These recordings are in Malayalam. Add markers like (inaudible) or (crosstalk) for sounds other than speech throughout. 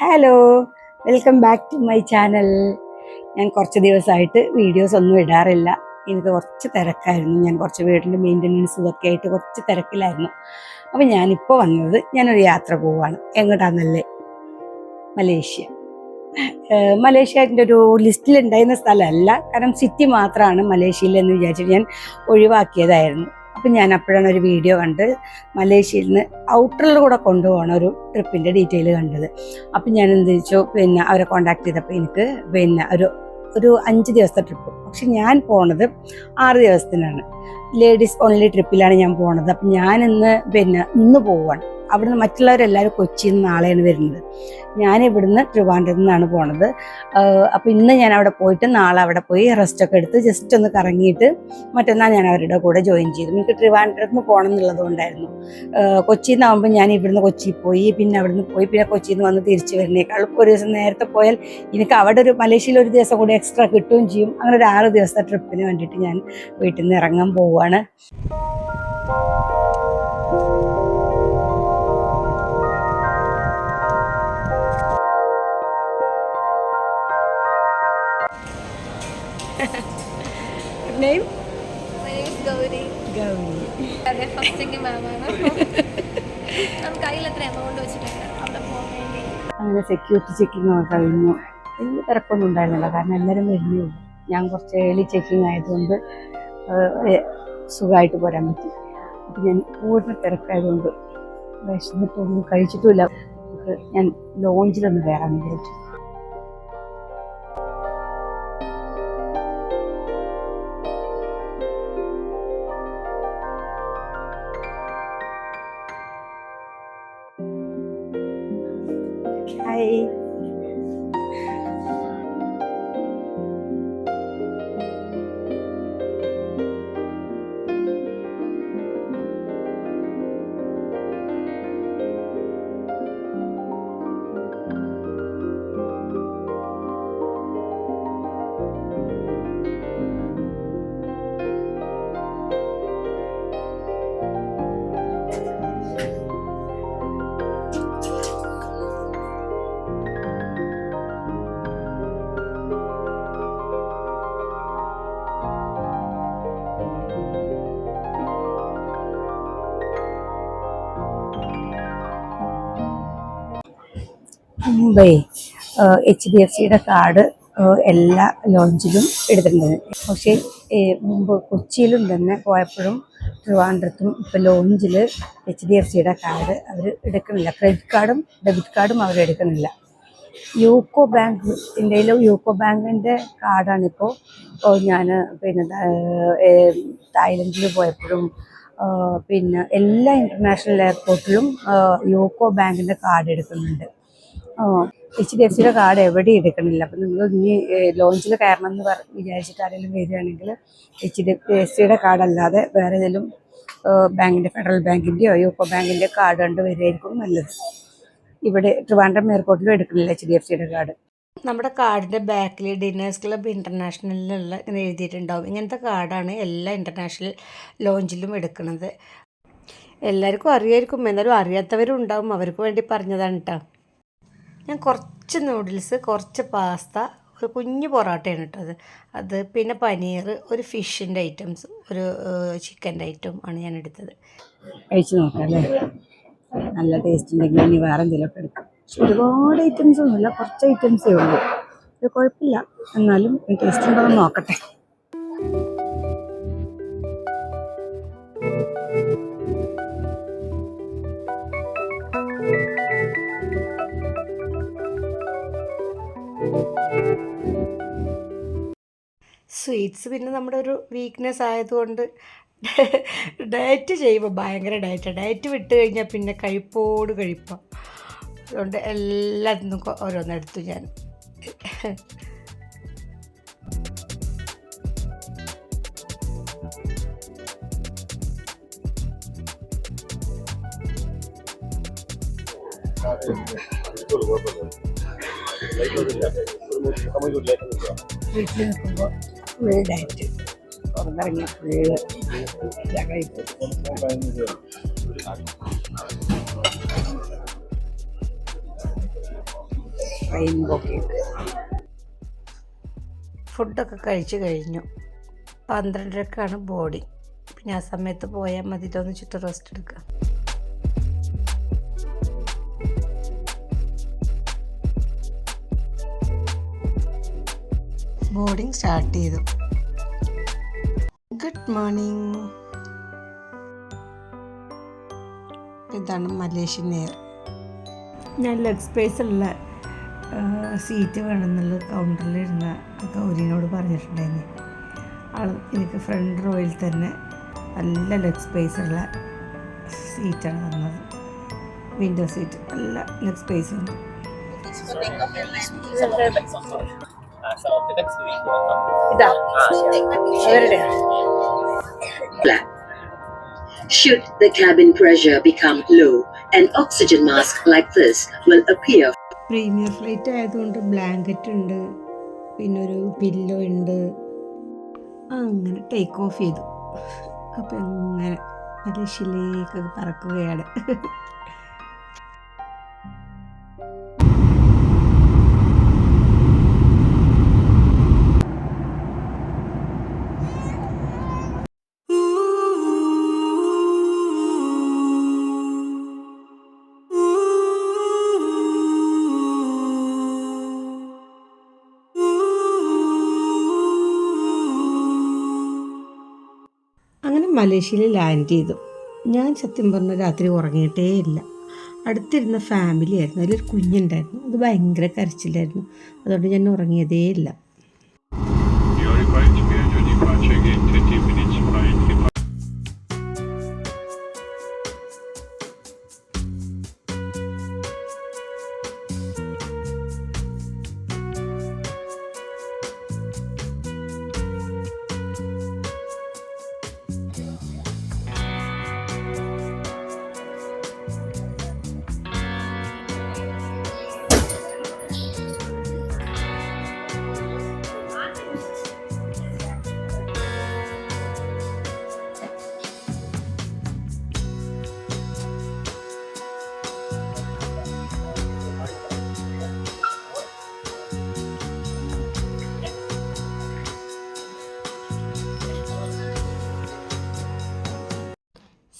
Hello welcome back to my channel ഞാൻ കുറച്ച് ദിവസമായിട്ട് വീഡിയോസ് ഒന്നും ഇടാറില്ല. എനിക്ക് കുറച്ച് തിരക്കായിരുന്നു. ഞാൻ കുറച്ച് വീടിന്റെ മെയിന്റനൻസ് ഇതൊക്കെ ആയിട്ട് കുറച്ച് തിരക്കിലായിരുന്നു. അപ്പോൾ ഞാനിപ്പോൾ വന്നത് ഞാനൊരു യാത്ര പോവുകയാണ് എങ്ങോട്ടാന്നല്ലേ? മലേഷ്യ. മലേഷ്യന്റെ ഒരു ലിസ്റ്റിൽ ഉണ്ടായിരുന്ന സ്ഥലമല്ല. കാരണം സിറ്റി മാത്രമാണ് മലേഷ്യയിൽ എന്ന് വിചാരിച്ചിട്ട് ഞാൻ ഒഴിവാക്കിയതായിരുന്നു. അപ്പം ഞാൻ അപ്പോഴാണ് ഒരു വീഡിയോ കണ്ട് മലേഷ്യയിൽ നിന്ന് ഔട്ടറിൽ കൂടെ കൊണ്ടുപോകണ ഒരു ട്രിപ്പിന്റെ ഡീറ്റെയിൽ കണ്ടത്. അപ്പം ഞാൻ എന്ത് വെച്ചു പിന്നെ അവരെ കോണ്ടാക്ട് ചെയ്തപ്പോൾ എനിക്ക് പിന്നെ ഒരു ഒരു അഞ്ച് ദിവസത്തെ ട്രിപ്പ് പക്ഷെ ഞാൻ പോണത് ആറ് ദിവസത്തിനാണ്. ലേഡീസ് ഓൺലി ട്രിപ്പിലാണ് ഞാൻ പോണത്. അപ്പം ഞാൻ ഇന്ന് പിന്നെ ഇന്ന് പോവാണ്. അവിടുന്ന് മറ്റുള്ളവരെല്ലാവരും കൊച്ചിയിൽ നിന്ന് നാളെയാണ് വരുന്നത്. ഞാൻ ഇവിടുന്ന് ട്രിവാൻഡ്രത്ത് നിന്നാണ് പോണത്. അപ്പോൾ ഇന്ന് ഞാൻ അവിടെ പോയിട്ട് നാളെ അവിടെ പോയി റെസ്റ്റ് ഒക്കെ എടുത്ത് ജസ്റ്റ് ഒന്ന് കറങ്ങിയിട്ട് മറ്റന്നാൾ ഞാൻ അവരുടെ കൂടെ ജോയിൻ ചെയ്തു. എനിക്ക് ട്രിവാൻഡ്രത്ത് നിന്ന് പോകണം എന്നുള്ളത് കൊണ്ടായിരുന്നു. ഏഹ് കൊച്ചിയിൽ നിന്നാകുമ്പോൾ ഞാൻ ഇവിടുന്ന് കൊച്ചിയിൽ പോയി പിന്നെ അവിടുന്ന് പോയി പിന്നെ കൊച്ചിയിൽ നിന്ന് വന്ന് തിരിച്ചു വരുന്നേക്കാൾ ഒരു ദിവസം നേരത്തെ പോയാൽ എനിക്ക് അവിടെ ഒരു മലേഷ്യയിൽ ഒരു ദിവസം കൂടി എക്സ്ട്രാ കിട്ടുകയും ചെയ്യും. അങ്ങനെ ഒരു ആറ് ദിവസത്തെ ട്രിപ്പിന് വേണ്ടിയിട്ട് ഞാൻ വീട്ടിൽ നിന്ന് ഇറങ്ങാൻ പോവുകയാണ്. Name My name is Gauri. Gauri. അതെ ഫസ്റ്റിംഗ് മാമാണ് നമുക്ക് കയ്യിൽ അത്ര എമൗണ്ട് വെച്ചിട്ടുണ്ട്? അവിടെ പോകാൻ വേണ്ടി. അങ്ങനെ സെക്യൂരിറ്റി ചെക്കിംഗ് ഒക്കെ കഴിഞ്ഞു. വലിയ തിരക്കൊന്നും ഉണ്ടായിരുന്നില്ല. കാരണം എല്ലാവരും വരുന്നേ ഉള്ളൂ. ഞാൻ കുറച്ച് ഏലി ചെക്കിങ് ആയതുകൊണ്ട് സുഖമായിട്ട് പോരാൻ പറ്റി. അപ്പം ഞാൻ കൂടുതൽ തിരക്കായതുകൊണ്ട് വിശന്നിട്ടൊന്നും കഴിച്ചിട്ടുമില്ല. ഞാൻ ലോഞ്ചിലൊന്ന് കയറാൻ വിചാരിച്ചു മുംബൈ എച്ച് ഡി എഫ് സിയുടെ കാർഡ് എല്ലാ ലോഞ്ചിലും എടുത്തിട്ടുണ്ട്. പക്ഷേ മുമ്പ് കൊച്ചിയിലും തന്നെ പോയപ്പോഴും ട്രിവാൻഡ്രത്തും ഇപ്പോൾ ലോഞ്ചിൽ എച്ച് ഡി എഫ് സിയുടെ കാർഡ് അവർ എടുക്കുന്നില്ല. ക്രെഡിറ്റ് കാർഡും ഡെബിറ്റ് കാർഡും അവർ എടുക്കണില്ല യൂക്കോ ബാങ്ക് ഇന്ത്യയിലെ യൂക്കോ ബാങ്കിന്റെ കാർഡാണിപ്പോൾ ഞാൻ പിന്നെ തായ്ലൻഡിൽ പോയപ്പോഴും പിന്നെ എല്ലാ ഇന്റർനാഷണൽ എയർപോർട്ടിലും യൂക്കോ ബാങ്കിന്റെ കാർഡ് എടുക്കുന്നുണ്ട്. എച്ച് ഡി എഫ് സിയുടെ കാർഡ് എവിടെയും എടുക്കണില്ല. അപ്പം നിങ്ങൾ ഇനി ലോഞ്ചിൽ കയറണം എന്ന് പറഞ്ഞ് വിചാരിച്ചിട്ട് ആരെങ്കിലും വരികയാണെങ്കിൽ എച്ച് ഡി എഫ് സിയുടെ കാർഡ് അല്ലാതെ വേറെ ഏതെങ്കിലും ബാങ്കിന്റെ ഫെഡറൽ ബാങ്കിന്റെയോ യൂക്കോ ബാങ്കിന്റെയോ കാർഡ് കണ്ട് വരികയായിരിക്കും നല്ലത്. ഇവിടെ ട്രിവാൻഡ്രം എയർപോർട്ടിലും എടുക്കണില്ല എച്ച് ഡി എഫ് സിയുടെ കാർഡ്. നമ്മുടെ കാർഡിന്റെ ബാക്കിൽ ഡിന്നേഴ്സ് ക്ലബ്ബ് ഇന്റർനാഷണലിലുള്ള ഇങ്ങനെ എഴുതിയിട്ടുണ്ടാവും. ഇങ്ങനത്തെ കാർഡാണ് എല്ലാ ഇന്റർനാഷണൽ ലോഞ്ചിലും എടുക്കുന്നത് എല്ലാവർക്കും അറിയായിരിക്കും. എന്നാലും അറിയാത്തവരും ഉണ്ടാവും അവർക്ക് വേണ്ടി പറഞ്ഞതാണ് കേട്ടോ ഞാൻ കുറച്ച് നൂഡിൽസ് കുറച്ച് പാസ്ത ഒരു കുഞ്ഞ് പൊറോട്ടയാണ് ഇട്ടത്. അത് പിന്നെ പനീർ ഒരു ഫിഷിന്റെ ഐറ്റംസ് ഒരു ചിക്കന്റെ ഐറ്റം ആണ് ഞാൻ എടുത്തത്. കഴിച്ചു നോക്കാം അല്ലേ? നല്ല ടേസ്റ്റ് ഉണ്ടെങ്കിൽ ഇനി വേറെ എന്തെങ്കിലുമൊക്കെ എടുക്കാം. പക്ഷെ ഒരുപാട് ഐറ്റംസ് ഒന്നുമില്ല കുറച്ച് ഐറ്റംസേ ഉള്ളൂ. കുഴപ്പമില്ല. എന്നാലും ടേസ്റ്റ് ഉണ്ടോ നോക്കട്ടെ. സ്വീറ്റ്സ് പിന്നെ നമ്മുടെ ഒരു വീക്ക്നെസ് ആയതുകൊണ്ട് (laughs) ഡയറ്റ് ചെയ്യുമ്പോൾ ഭയങ്കര ഡയറ്റ് ഡയറ്റ് വിട്ട് കഴിഞ്ഞാൽ പിന്നെ കഴിപ്പോട് കഴിപ്പാണ് അതുകൊണ്ട് എല്ലാത്തിനും ഓരോന്നെടുത്തു ഞാൻ. (laughs) വീട്ടിൽ നിൽക്കുമ്പോൾ ഫുൾ ഡയറ്റ് പുറത്തിറങ്ങിയ ഫുള്ള് കഴിക്കും റെയിൻബോ കേക്ക് ഫുഡൊക്കെ കഴിച്ചു കഴിഞ്ഞു. പന്ത്രണ്ടരക്കാണ് ബോഡി. പിന്നെ ആ സമയത്ത് പോയാൽ മതി. എന്ന് ചുറ്റും റെസ്റ്റ് എടുക്കുക ബോർഡിങ് സ്റ്റാർട്ട് ചെയ്തു. Good morning. ഇതാണ് മലേഷ്യൻ എയർ. ഞാൻ ലെഗ് സ്പേസ് ഉള്ള സീറ്റ് വേണമെന്നുള്ള കൗണ്ടറിലിരുന്ന ഗൗരിനോട് പറഞ്ഞിട്ടുണ്ടായിരുന്നു. ആൾ എനിക്ക് ഫ്രണ്ട് റോയിൽ തന്നെ നല്ല ലെഗ് സ്പേസ് ഉള്ള സീറ്റാണ് തന്നത്. വിൻഡോ സീറ്റ് നല്ല ലെഗ് സ്പേസ് ഉണ്ട് ഇതാ. അവരുടെ. Should the cabin pressure become low, an oxygen mask like this will appear. Premier flight ആയതുകൊണ്ട് ബ്ലാങ്കറ്റ് ഉണ്ട് പിന്നെ ഒരു പില്ലോ ഉണ്ട്. അങ്ങനെ ടേക്ക് ഓഫ് ചെയ്തു. അപ്പം അങ്ങനെ മലേഷ്യയിലേക്ക് പറക്കുകയാണ്. അങ്ങനെ മലേഷ്യയിൽ ലാൻഡ് ചെയ്തു. ഞാൻ സത്യം പറഞ്ഞ രാത്രി ഉറങ്ങിയിട്ടേ ഇല്ല. അടുത്തിരുന്ന ഫാമിലി ആയിരുന്നു. അതിലൊരു കുഞ്ഞുണ്ടായിരുന്നു. അത് ഭയങ്കര കരച്ചിലായിരുന്നു. അതുകൊണ്ട് ഞാൻ ഉറങ്ങിയതേ ഇല്ല.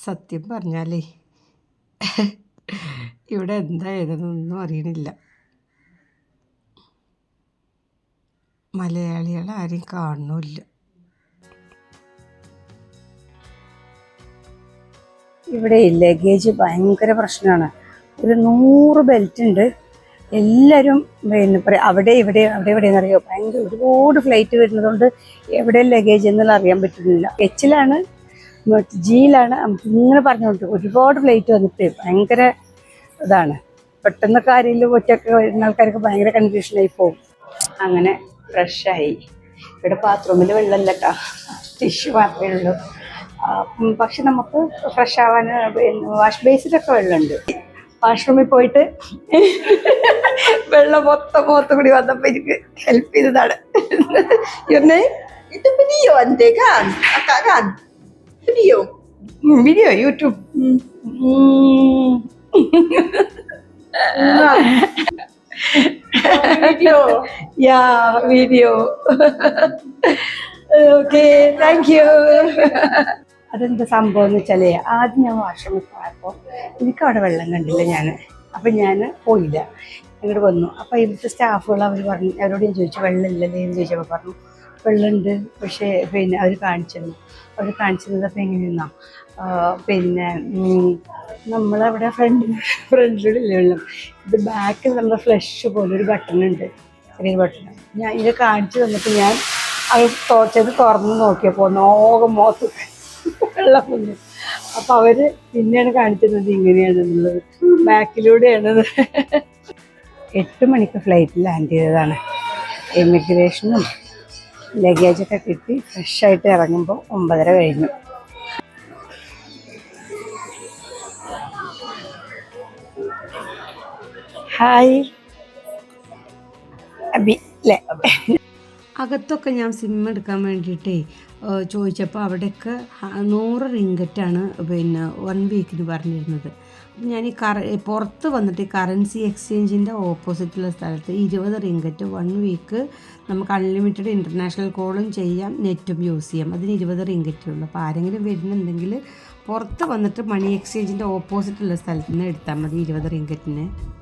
സത്യം പറഞ്ഞാലേ ഇവിടെ എന്താ ഏതെന്നൊന്നും അറിയണില്ല. മലയാളികൾ ആരും കാണുന്നില്ല ഇവിടെ ലഗേജ് ഭയങ്കര പ്രശ്നമാണ്. ഒരു നൂറ് ബെൽറ്റ് ഉണ്ട്. എല്ലാവരും പിന്നെ പറയാം അവിടെ ഇവിടെ അവിടെ എവിടെയെന്ന് എന്നറിയോ? ഭയങ്കര ഒരുപാട് ഫ്ലൈറ്റ് വരുന്നതുകൊണ്ട് എവിടെ ലഗേജ് എന്നുള്ള അറിയാൻ പറ്റുന്നില്ല. എച്ചിലാണ് നമുക്ക് ഇങ്ങനെ പറഞ്ഞുകൊണ്ട് ഒരുപാട് പ്ലേറ്റ് വന്നിട്ട് ഭയങ്കര ഇതാണ്. പെട്ടെന്ന് ആരെങ്കിലും ഒറ്റയൊക്കെ വരുന്ന ആൾക്കാർക്ക് ഭയങ്കര കൺഫ്യൂഷനായി പോകും. അങ്ങനെ ഫ്രഷായി ഇവിടെ ബാത്റൂമിൽ വെള്ളമില്ല ടിഷ്യൂ മാത്രമേ ഉള്ളൂ. പക്ഷെ നമുക്ക് ഫ്രഷ് ആവാൻ വാഷ് ബേസിലൊക്കെ വെള്ളമുണ്ട്. വാഷ്റൂമിൽ പോയിട്ട് വെള്ളം മൊത്തം കൂടി വന്നപ്പോൾ എനിക്ക് ഹെൽപ്പ് ചെയ്തതാണ്. ഇവനെ video ante kan? Akak Video. Video YouTube video yeah video okay thank you അതെന്താ സംഭവം എന്ന് വെച്ചാലേ ആദ്യം ഞാൻ വാഷ്റൂമിൽ പോയപ്പോൾ എനിക്ക് അവിടെ വെള്ളം കണ്ടില്ല ഞാൻ അപ്പം ഞാൻ പോയില്ല. ഇങ്ങോട്ട് വന്നു. അപ്പോൾ ഇവിടുത്തെ സ്റ്റാഫുകൾ അവർ പറഞ്ഞു അവരോട് ഞാൻ ചോദിച്ചു വെള്ളം ഇല്ലല്ലേ? എന്ന് ചോദിച്ചപ്പോൾ പറഞ്ഞു വെള്ളമുണ്ട്. പക്ഷേ പിന്നെ അവർ കാണിച്ചിരുന്നു. അവർ കാണിച്ചിരുന്നത് തന്നപ്പോൾ എങ്ങനെയെന്നാ? പിന്നെ നമ്മളവിടെ ഫ്രണ്ട് ഫ്രണ്ടിലൂടെ വെള്ളം ഇത് ബാക്കിൽ നമ്മുടെ ഫ്ലഷ് പോലെ ഒരു ബട്ടൺ ഉണ്ട്. ചെറിയൊരു ബട്ടൺ ഞാൻ ഇത് കാണിച്ചു തന്നിട്ട് ഞാൻ അത് തോച്ചത് തുറന്ന് നോക്കിയപ്പോൾ നോകം മോത്ത് വെള്ളം വന്നു അപ്പം അവർ പിന്നെയാണ് കാണിച്ചിരുന്നത് ഇങ്ങനെയാണെന്നുള്ളത്. ബാക്കിലൂടെയാണത് എട്ട് മണിക്ക് ഫ്ലൈറ്റ് ലാൻഡ് ചെയ്തതാണ്. ഇമിഗ്രേഷനും ലഗേജൊക്കെ കിട്ടി. ഫ്രഷായിട്ട് ഇറങ്ങുമ്പോൾ ഒമ്പതര കഴിഞ്ഞു. ഹായ്. അബി അല്ലേ അകത്തൊക്കെ ഞാൻ സിം എടുക്കാൻ വേണ്ടിയിട്ടേ ചോദിച്ചപ്പോൾ അവിടെയൊക്കെ നൂറ് റിങ്കറ്റാണ് പിന്നെ വൺ വീക്കിന് പറഞ്ഞിരുന്നത്. ഞാൻ ഈ കറ പുറത്ത് വന്നിട്ട് കറൻസി എക്സ്ചേഞ്ചിന്റെ ഓപ്പോസിറ്റുള്ള സ്ഥലത്ത് ഇരുപത് റിംഗറ്റ് വൺ വീക്ക് നമുക്ക് അൺലിമിറ്റഡ് ഇന്റർനാഷണൽ കോളും ചെയ്യാം നെറ്റും യൂസ് ചെയ്യാം. അതിന് ഇരുപത് റിങ്കറ്റേ ഉള്ളൂ. അപ്പോൾ ആരെങ്കിലും വരുന്നുണ്ടെങ്കിൽ പുറത്ത് വന്നിട്ട് മണി എക്സ്ചേഞ്ചിന്റെ ഓപ്പോസിറ്റുള്ള സ്ഥലത്ത് നിന്ന് എടുത്താൽ മതി ഇരുപത് റിങ്കറ്റിന്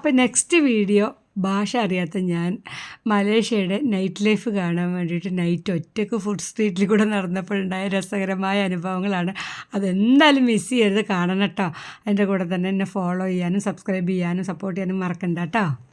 അപ്പോൾ നെക്സ്റ്റ് വീഡിയോ ഭാഷ അറിയാത്ത ഞാൻ മലേഷ്യയുടെ നൈറ്റ് ലൈഫ് കാണാൻ വേണ്ടിയിട്ട് നൈറ്റ് ഒറ്റയ്ക്ക് ഫുഡ് സ്ട്രീറ്റിൽ കൂടെ നടന്നപ്പോഴുണ്ടായ രസകരമായ അനുഭവങ്ങളാണ്. അതെന്തായാലും മിസ് ചെയ്യരുത്. കാണണം കേട്ടോ. അതിന്റെ കൂടെ തന്നെ എന്നെ ഫോളോ ചെയ്യാനും സബ്സ്ക്രൈബ് ചെയ്യാനും സപ്പോർട്ട് ചെയ്യാനും മറക്കണ്ട കേട്ടോ.